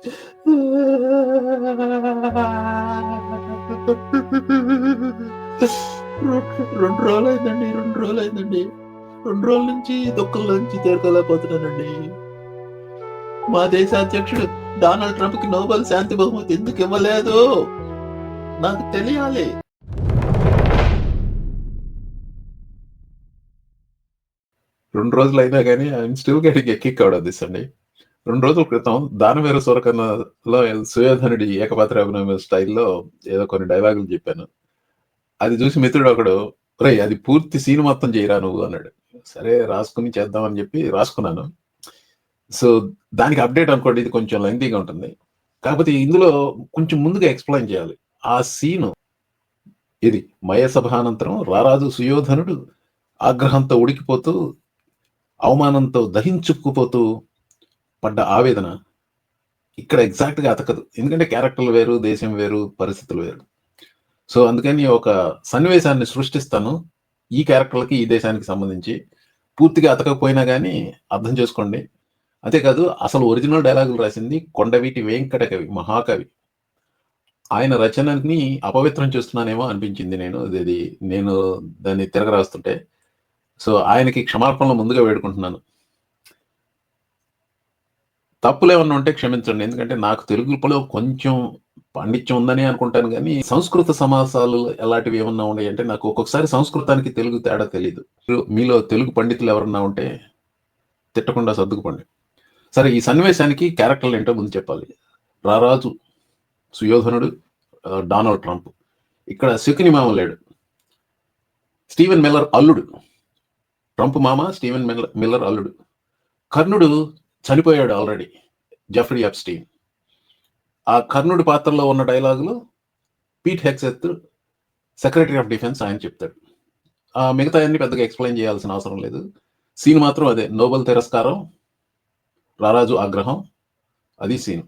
రెండు రోజులు అయిందండి రెండు రోజులు అయిందండి. రెండు రోజుల నుంచి దుఃఖం నుంచి తేరుకోలేకపోతున్నానండి. మా దేశ అధ్యక్షుడు డొనాల్డ్ ట్రంప్కి నోబెల్ శాంతి బహుమతి ఎందుకు ఇవ్వలేదు? నాకు తెలియాలి. రెండు రోజులు అయినా కానీ I'm still getting a kick out this అండి. రెండు రోజుల క్రితం దానవీర సూరకన్నలో సుయోధనుడి ఏకపాత్ర అభినయం స్టైల్లో ఏదో కొన్ని డైలాగులు చెప్పాను. అది చూసి మిత్రుడు ఒకడు రే అది పూర్తి సీన్ మొత్తం చేయరా నువ్వు? అన్నాడు. సరే రాసుకుని చేద్దామని చెప్పి రాసుకున్నాను. సో దానికి అప్డేట్ అనుకోండి ఇది కొంచెం లెంగ్తీగా ఉంటుంది. కాకపోతే ఇందులో కొంచెం ముందుగా ఎక్స్ప్లెయిన్ చేయాలి. ఆ సీను ఇది మయసభానంతరం రారాజు సుయోధనుడు ఆగ్రహంతో ఉడికిపోతూ అవమానంతో దహించుకుపోతూ పడ్డ ఆవేదన ఇక్కడ ఎగ్జాక్ట్గా అతకదు. ఎందుకంటే క్యారెక్టర్లు వేరు దేశం వేరు పరిస్థితులు వేరు. సో అందుకని ఒక సన్నివేశాన్ని సృష్టిస్తాను ఈ క్యారెక్టర్లకి ఈ దేశానికి సంబంధించి. పూర్తిగా అతకపోయినా కానీ అర్థం చేసుకోండి. అంతేకాదు అసలు ఒరిజినల్ డైలాగులు రాసింది కొండవీటి వెంకట కవి మహాకవి. ఆయన రచనని అపవిత్రం చేస్తున్నానేమో అనిపించింది నేను. ఇది నేను దాన్ని తిరగరాస్తుంటే. సో ఆయనకి క్షమార్పణలు ముందుగా వేడుకుంటున్నాను. తప్పులు ఏమన్నా ఉంటే క్షమించండి. ఎందుకంటే నాకు తెలుగులో కొంచెం పాండిత్యం ఉందని అనుకుంటాను కానీ సంస్కృత సమాసాలు ఎలాంటివి ఏమన్నా ఉన్నాయి అంటే నాకు ఒక్కొక్కసారి సంస్కృతానికి తెలుగు తేడా తెలియదు మీలో తెలుగు పండితులు ఎవరన్నా ఉంటే తిట్టకుండా సర్దుకుపండి. సరే ఈ సన్నివేశానికి క్యారెక్టర్లు ఏంటో ముందు చెప్పాలి. రారాజు సుయోధనుడు డొనాల్డ్ ట్రంప్. ఇక్కడ శకుని మామ లేడు. స్టీవెన్ మిల్లర్ అల్లుడు. ట్రంప్ మామ స్టీవెన్ మిల్లర్ మిల్లర్ అల్లుడు. కర్ణుడు చనిపోయాడు ఆల్రెడీ జఫ్రీ అప్స్టీన్ ఆ కర్ణుడి పాత్రలో ఉన్న డైలాగులు Pete Hegseth secretary of defence ఆయన చెప్తాడు. ఆ మిగతా అన్ని పెద్దగా ఎక్స్ప్లెయిన్ చేయాల్సిన అవసరం లేదు. సీన్ మాత్రం అదే. నోబెల్ తిరస్కారం రారాజు ఆగ్రహం అది సీన్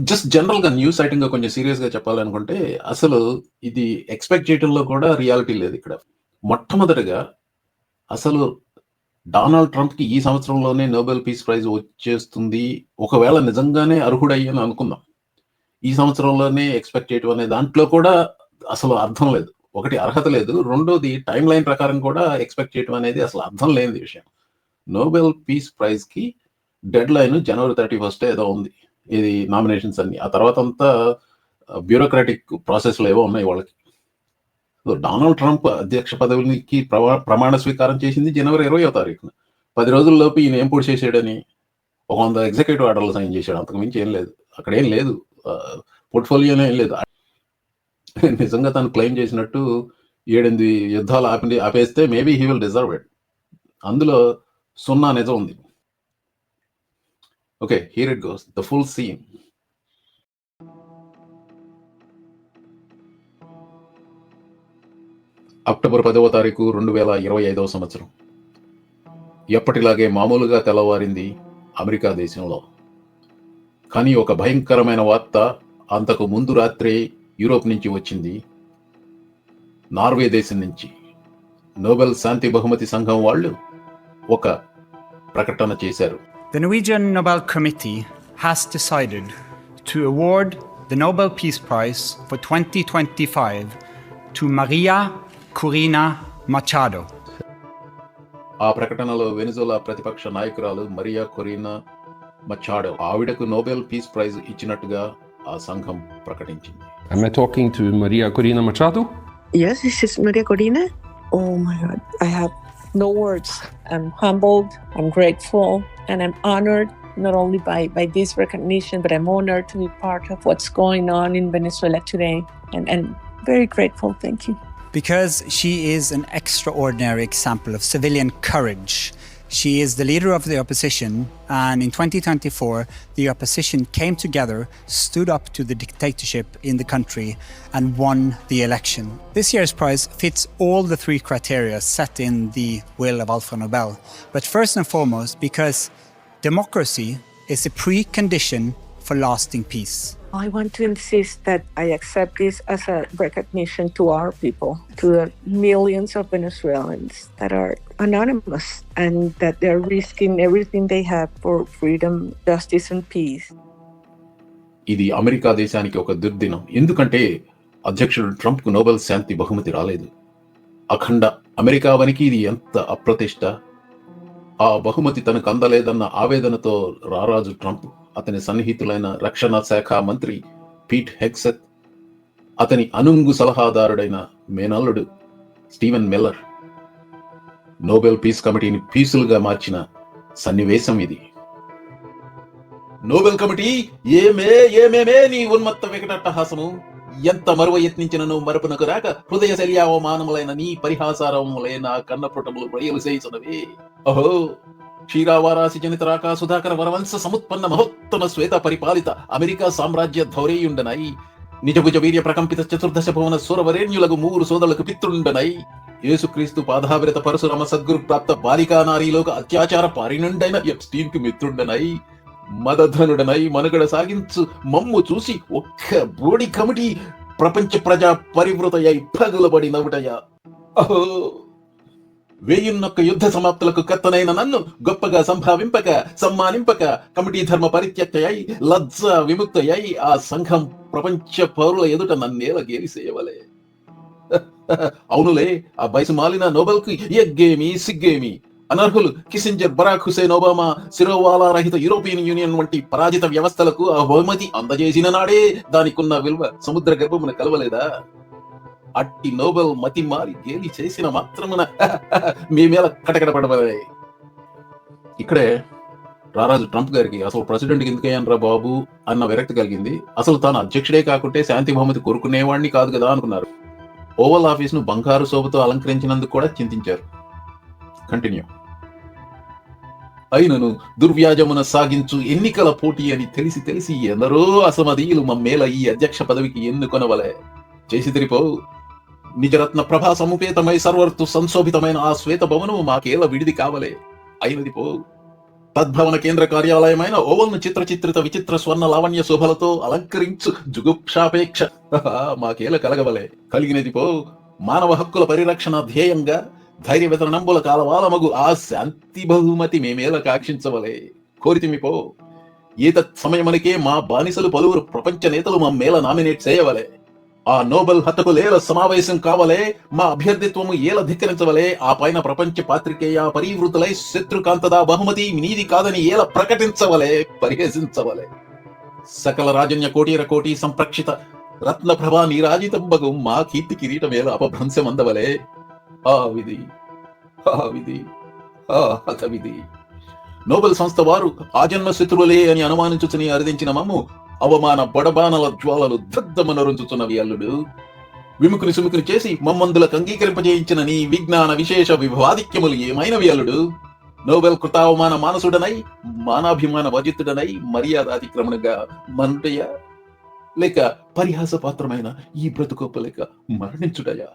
జస్ట్ జనరల్గా న్యూస్ ఐటమ్గా కొంచెం సీరియస్గా చెప్పాలనుకుంటే అసలు ఇది ఎక్స్పెక్ట్ చేయడంలో కూడా రియాలిటీ లేదు ఇక్కడ. మొట్టమొదటిగా అసలు డొనాల్డ్ ట్రంప్కి ఈ సంవత్సరంలోనే నోబెల్ పీస్ ప్రైజ్ వచ్చేస్తుంది. ఒకవేళ నిజంగానే అర్హుడయ్యని అనుకుందాం. ఈ సంవత్సరంలోనే ఎక్స్పెక్ట్ చేయటం అనే దాంట్లో కూడా అసలు అర్థం లేదు. ఒకటి అర్హత లేదు. రెండోది టైం లైన్ ప్రకారం కూడా ఎక్స్పెక్ట్ చేయటం అనేది అసలు అర్థం లేని విషయం. నోబెల్ పీస్ ప్రైజ్కి deadline January thirty first ఏదో ఉంది. ఇది నామినేషన్స్ అన్ని. ఆ తర్వాత అంతా బ్యూరోక్రాటిక్ ప్రాసెస్లు ఏవో ఉన్నాయి వాళ్ళకి. డొనాల్డ్ ట్రంప్ అధ్యక్ష పదవికి ప్రమాణ స్వీకారం చేసింది జనవరి ఇరవయో తారీఖున. పది రోజుల్లోపు ఈయన ఏం పూర్తి చేసాడని ఒక వంద ఎగ్జిక్యూటివ్ ఆర్డర్లు సైన్ చేశాడు. అంతకుమించి ఏం లేదు. అక్కడ ఏం లేదు. పోర్ట్ఫోలియోనే ఏం లేదు. నిజంగా తను క్లెయిమ్ చేసినట్టు ఏడెనిమిది యుద్ధాలు ఆపి ఆపేస్తే maybe he will deserve it. అందులో సున్నా నిజం ఉంది. Okay here it goes. The full scene. October పదవ తారీఖు రెండు వేల ఇరవై ఐదవ సంవత్సరం. ఎప్పటిలాగే మామూలుగా తెల్లవారింది అమెరికా దేశంలో. కానీ ఒక భయంకరమైన వార్త అంతకు ముందు రాత్రే యూరోప్ నుంచి వచ్చింది. నార్వే దేశం నుంచి. నోబెల్ శాంతి బహుమతి సంఘం వాళ్ళు ఒక ప్రకటన చేశారు. The Norwegian Nobel Committee has decided to award the Nobel Peace Prize for 2025 to Maria Corina Machado. ఆ ప్రకటనలో వెనుజులా ప్రతిపక్ష నాయకురాలు మరియా కొరీనా మచాడో ఆవిడకు నోబెల్ పీస్ ప్రైజ్ ఇచ్చినట్టుగా ఆ సంఘం ప్రకటించింది Am I talking to Maria Corina Machado? Yes, this is Maria Corina. Oh my God, I have no words. I'm humbled, I'm grateful, and I'm honored not only by, by this recognition, but I'm honored to be part of what's going on in Venezuela today. And, and very grateful. Thank you. Because she is an extraordinary example of civilian courage. She is the leader of the opposition, and in 2024, the opposition came together, stood up to the dictatorship in the country, and won the election. This year's prize fits all the three criteria set in the will of Alfred Nobel. But first and foremost, because democracy is a precondition for lasting peace. I want to insist that I accept this as a recognition to our people, to the millions of Venezuelans that are anonymous and that they're risking everything they have for freedom, justice, and peace. ఇది America దేశానికి ఒక దుర్దినం ఎందుకంటే అధ్యక్షుడు ట్రంప్కు Nobel శాంతి బహుమతి రాలేదు అఖండ అమెరికావనికి ఇది ఎంత అప్రతిష్ట ఆ బహుమతి తనకు అందలేదన్న ఆవేదనతో రారాజు ట్రంప్ అతని సన్నిహితులైన రక్షణ శాఖ మంత్రి పీట్ హెక్సెత్ అతని అనుంగు సలహాదారుడైన మేనల్లుడు స్టీవెన్ మిల్లర్. నోబెల్ పీస్ కమిటీని పీసులుగా మార్చిన సన్నివేశం ఇది. నోబెల్ కమిటీ ఏమే ఏమేమే నీ ఉన్మత్త వికటట్టహాసము ఎంత మరువ యత్నించినను మరపునకు రాక హృదయ శల్యావమానములైన నీ పరిహాసారములైన కన్నపుటములు ప్రయలు చేయుచున్నవి. అహో క్షీరావారాసి చనితరాక సుధాకర వరవంశ సముత్పన్న మహోత్తమ శ్వేత పరిపాలిత అమెరికా సామ్రాజ్య ధౌరేయుండనై నిజభుజ వీర్య ప్రకంపిత చతుర్దశ భవన సురవరేణ్యులకు మూరు సోదరులకు పిత్రుండనై యేసుక్రీస్తు పాదావిరత పరశురామ సద్గురు ప్రాప్త బాలికా నారీలోక అత్యాచార పారినుండైన ఎప్స్టీన్కు మిత్రుండనై మదధనుడనై మనుగడ సాగించు మమ్ము చూసి ఒక్క బోడి కమిటీ ప్రపంచ ప్రజా పరివృతయ్యై పగులబడి నవ్వుటయ్యా అహో! వేయున్నొక్క యుద్ధ సమాప్తులకు కత్తనైన నన్ను గొప్పగా సంభావింపక సమ్మానింపక కమిటీ ధర్మ పరిత్యక్తయై లజ్జ విముక్తయై ఆ సంఘం ప్రపంచ పౌరుల ఎదుట నన్నేల గేలిసేయవలే అవునులే ఆ బయసు మాలిన నోబెల్కు ఎగ్గేమి సిగ్గేమి? అనర్హులు కిసింజర్ బరాక్ హుసేన్ ఒబామా శిరోవాలా రహిత యూరోపియన్ యూనియన్ వంటి పరాజిత వ్యవస్థలకు ఆ బహుమతి అందజేసిన నాడే దానికున్న విలువ సముద్ర గర్భమున కలవలేదా? అట్టి నోబెల్ మతి మారి గేలి చేసిన మాత్రమున మీ మీద కటకటపడవలే ఇక్కడే రారాజు ట్రంప్ గారికి అసలు ప్రెసిడెంట్ ఎందుకయ్యానరా బాబు అన్న విరక్తి కలిగింది. అసలు తాను అధ్యక్షుడే కాకుంటే శాంతి బహుమతి కోరుకునేవాడిని కాదు కదా అనుకున్నారు. ఓవల్ ఆఫీస్ను బంగారు శోభతో అలంకరించినందుకు కూడా చింతించారు. కంటిన్యూ. అయినను దుర్వ్యాజమున సాగించు ఎన్నికల పోటీ అని తెలిసి తెలిసి ఎందరో అసమధీయులు మమ్మేల ఈ అధ్యక్ష పదవికి ఎన్నుకొనవలే చేసి తిరిపో. నిజరత్న ప్రభా సముపేతమై సర్వర్తు సంశోభితమైన ఆ శ్వేత భవనము మాకేల విడిది కావలే. అయినది పో. తద్భవన కేంద్ర కార్యాలయమైన ఓవల్ను చిత్ర చిత్రిత విచిత్ర స్వర్ణ లావణ్య శోభలతో అలంకరించు. జుగుప్షాపేక్ష మాకేల కలగవలే. కలిగినది పో. మానవ హక్కుల పరిరక్షణ ధ్యేయంగా ధైర్య వితరణంబుల కాలవాలమగు ఆ శాంతి బహుమతి మేమేల కాక్షించవలే. కోరితిమి పో. ఏతత్ సమయమనికే మా బానిసలు పలువురు ప్రపంచ నేతలు మా మేల నామినేట్ చేయవలే. ఆ నోబెల్ హతకులేల సమావేశం కావలే? మా అభ్యర్థిత్వము ఏల ధిక్కరించవలే? ఆ పైన ప్రపంచ పాత్రికేయ పరివృతులై శత్రుకాంతదా బహుమతి నీది కాదని ఏల ప్రకటించవలే? పరిహసించవలే. సకల రాజన్య కోటీర కోటి సంప్రక్షిత రత్న ప్రభా నీరాజితంబగు మా కీర్తి అపభ్రంశం అపభ్రంశమందవలే? ఆ విధి ఆ విధి ఆ హత విధి నోబెల్ సంస్థ వారు ఆజన్మ శత్రువులే అని అనుమానించుచుని అరిదించిన మమ్ము అవమాన బడబానల జ్వాలలు దగ్ధమనరుంచుతున్నవి అల్లుడు. విముకుని సుముకుని చేసి మమ్మందులకు అంగీకరింపజేయించిన నీ విజ్ఞాన విశేష విభవాధిక్యములు ఏమైనవి అల్లుడు? నోబెల్ కృతావమాన మానసుడనై మానాభిమాన వజితుడనై మర్యాదాతిక్రమణగా మనుటయ్యా లేక పరిహాస పాత్రమైన ఈ బ్రతుకోపలేక మరణించుడయా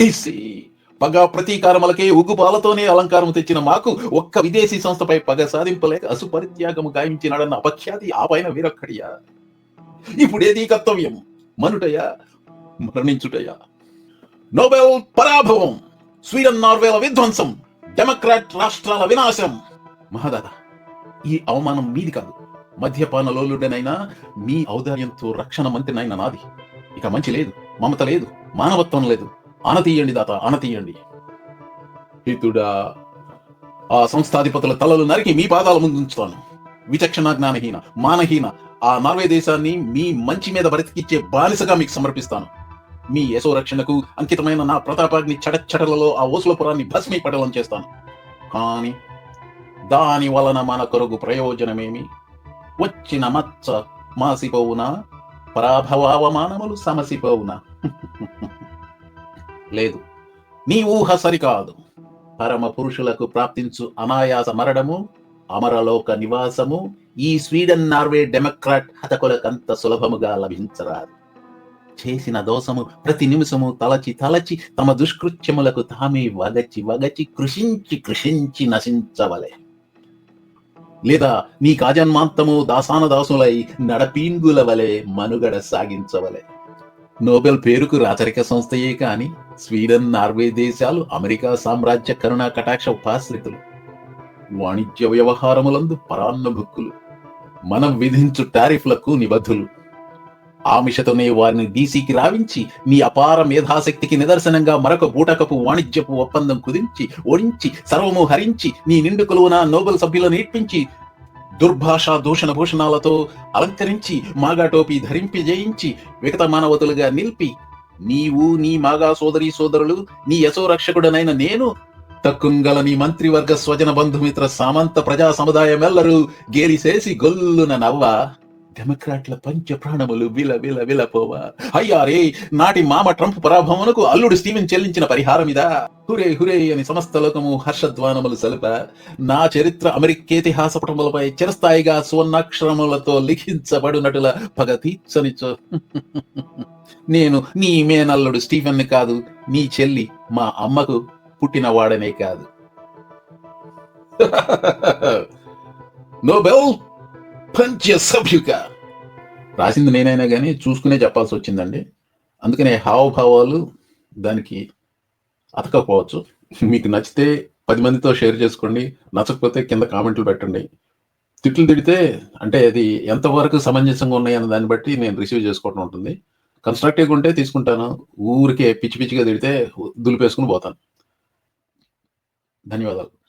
ఈసీ పగ ప్రతీకారములకే ఉగుబాలతోనే అలంకారం తెచ్చిన మాకు ఒక్క విదేశీ సంస్థపై పగ సాధింపలేక అసుపరిత్యాగము గాయించినాడన్న అపఖ్యాతి ఆ పైన వీరక్కడియా. ఇప్పుడేది కర్తవ్యం? మనుటయా? మరణించుటయా? నోబెల్ పరాభవం! స్వీడన్ నార్వేల విధ్వంసం! డెమోక్రాట్ రాష్ట్రాల వినాశం! మహాదాదా ఈ అవమానం మీది కాదు. మద్యపాన లోలుడనైనా మీ ఔదార్యంతో రక్షణ మంత్రినైనా నాది. ఇక మంచి లేదు మమత లేదు మానవత్వం లేదు. ఆనతీయండి దాత ఆనతీయండి హితుడా ఆ సంస్థాధిపతుల తలలు నరికి మీ పాదాల ముందు ఉంచుతాను. విచక్షణ జ్ఞానహీన మానహీన ఆ నార్వే దేశాన్ని మీ మంచి మీద బ్రతికిచ్చే బానిసగా మీకు సమర్పిస్తాను. మీ యశో రక్షణకు అంకితమైన నా ప్రతాపాగ్ని చడచ్చడలలో ఆ ఓసులపురాన్ని భస్మీపటలం చేస్తాను. కానీ దాని వలన మన కొరకు ప్రయోజనమేమి? వచ్చిన మచ్చ మాసిపోవునా? పరాభవావమానములు సమసిపోవునా? లేదు. నీ ఊహ సరికాదు. పరమ పురుషులకు ప్రాప్తించు అనాయాస మరణము అమరలోక నివాసము ఈ స్వీడన్ నార్వే డెమోక్రాట్ హతకులకంత సులభముగా లభించరాదు. చేసిన దోషము ప్రతి నిమిషము తలచి తలచి తమ దుష్కృత్యములకు తామే వగచి వగచి కృషించి కృషించి నశించవలే. లేదా నీ కాజన్మాంతము దాసాన దాసులై నడపీంగుల వలె మనుగడ సాగించవలె. నోబెల్ పేరుకు రాచరిక సంస్థయే కాని స్వీడన్ నార్వే దేశాలు అమెరికా సామ్రాజ్య కరుణ కటాక్ష ఉపాశ్రితులు. వాణిజ్య వ్యవహారములందు పరాన్న భుక్కులు మనం విధించు టారిఫ్లకు నిబద్ధులు. ఆమిషతోనే వారిని డీసీకి రావించి నీ అపార మేధాశక్తికి నిదర్శనంగా మరొక బూటకపు వాణిజ్యపు ఒప్పందం కుదించి ఓడించి సర్వము హరించి నీ నిండు కొలువున నోబెల్ సభ్యులను ఇప్పించి దుర్భాష దూషణ భూషణాలతో అలంకరించి మాగా టోపీ ధరింపి జయించి వికత మానవతులుగా నిలిపి నీవు నీ మాగా సోదరీ సోదరులు నీ యశోరక్షకుడనైన నేను తక్కుంగల నీ మంత్రివర్గ స్వజన బంధుమిత్ర సామంత ప్రజా సముదాయమెల్లరూ గేలిసేసి గొల్లున నవ్వా. డెమోక్రాట్ల పంచ ప్రాణములు విల విల విలపోవా అయ్యారే నాటి మామ ట్రంప్ పరాభవమునకు అల్లుడు స్టీవెన్ చెల్లించిన పరిహారమిదా హురే హురే అని సమస్త లోకము హర్షధ్వానములు సలుప. నా చరిత్ర అమెరికేతిహాస పటములపై చిరస్థాయిగా సువర్ణాక్షరములతో లిఖించబడినటుల పగ తీర్చనిచో నేను నీ మేనల్లుడు స్టీఫెన్ కాదు నీ చెల్లి మా అమ్మకు పుట్టినవాడనే కాదు. నోబెల్ పంచ సభ్యుక. రాసింది నేనైనా కానీ చూసుకునే చెప్పాల్సి వచ్చిందండి. అందుకనే హావభావాలు దానికి అతకపోవచ్చు. మీకు నచ్చితే పది మందితో షేర్ చేసుకోండి. నచ్చకపోతే కింద కామెంట్లు పెట్టండి. తిట్లు తిడితే అంటే అది ఎంతవరకు సమంజసంగా ఉన్నాయన్న దాన్ని బట్టి నేను రిసీవ్ చేసుకోవడం ఉంటుంది. కన్స్ట్రక్టివ్గా ఉంటే తీసుకుంటాను. ఊరికే పిచ్చి పిచ్చిగా తిడితే దులిపేసుకుని పోతాను. ధన్యవాదాలు.